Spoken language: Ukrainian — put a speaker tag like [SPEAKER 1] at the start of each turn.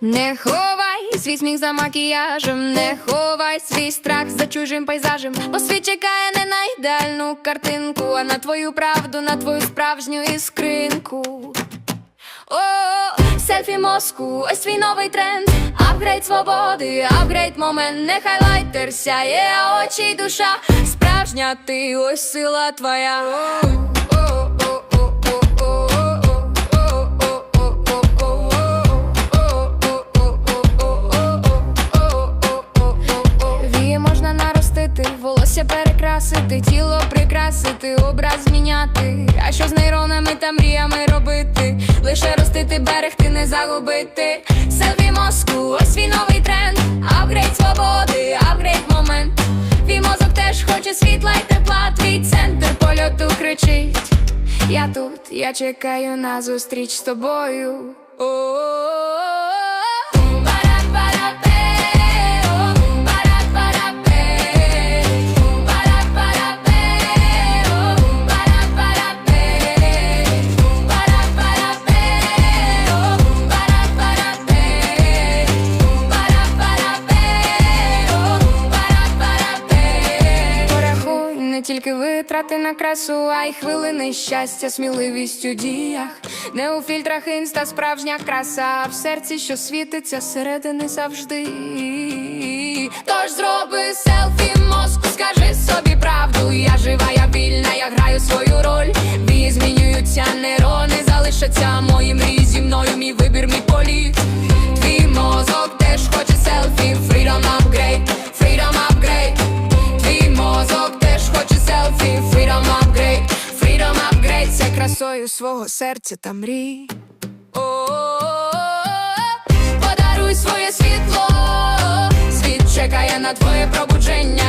[SPEAKER 1] Не ховай свій сміх за макіяжем, не ховай свій страх за чужим пейзажем, бо світ чекає не на ідеальну картинку, а на твою правду, на твою справжню іскринку. О, селфі мозку, ось свій новий тренд. Апгрейд свободи, апгрейд момент, не хайлайтер сяє, очі й душа. Справжня ти, ось сила твоя. Волосся перекрасити, тіло прикрасити, образ зміняти. А що з нейронами та мріями робити? Лише ростити, берегти, не загубити. Селфі мозку, ось свій новий тренд. Апгрейд свободи, апгрейд момент. Твій мозок теж хоче світла й тепла. Твій центр польоту кричить. Я тут, я чекаю на зустріч з тобою. О-о-о-о. Тільки витрати на красу, а й хвилини щастя, сміливість у діях. Не у фільтрах інста справжня краса, а в серці, що світиться зсередини завжди. Тож зроби селфі мозку, скажи собі правду. Я жива, я вільна, я граю свою роль. Вії змінюються, нейрони залишаться мої мрії зі мною, мій вибір, мій політ. ціною свого серця та мрій. Подаруй своє світло, світ чекає на твоє пробудження.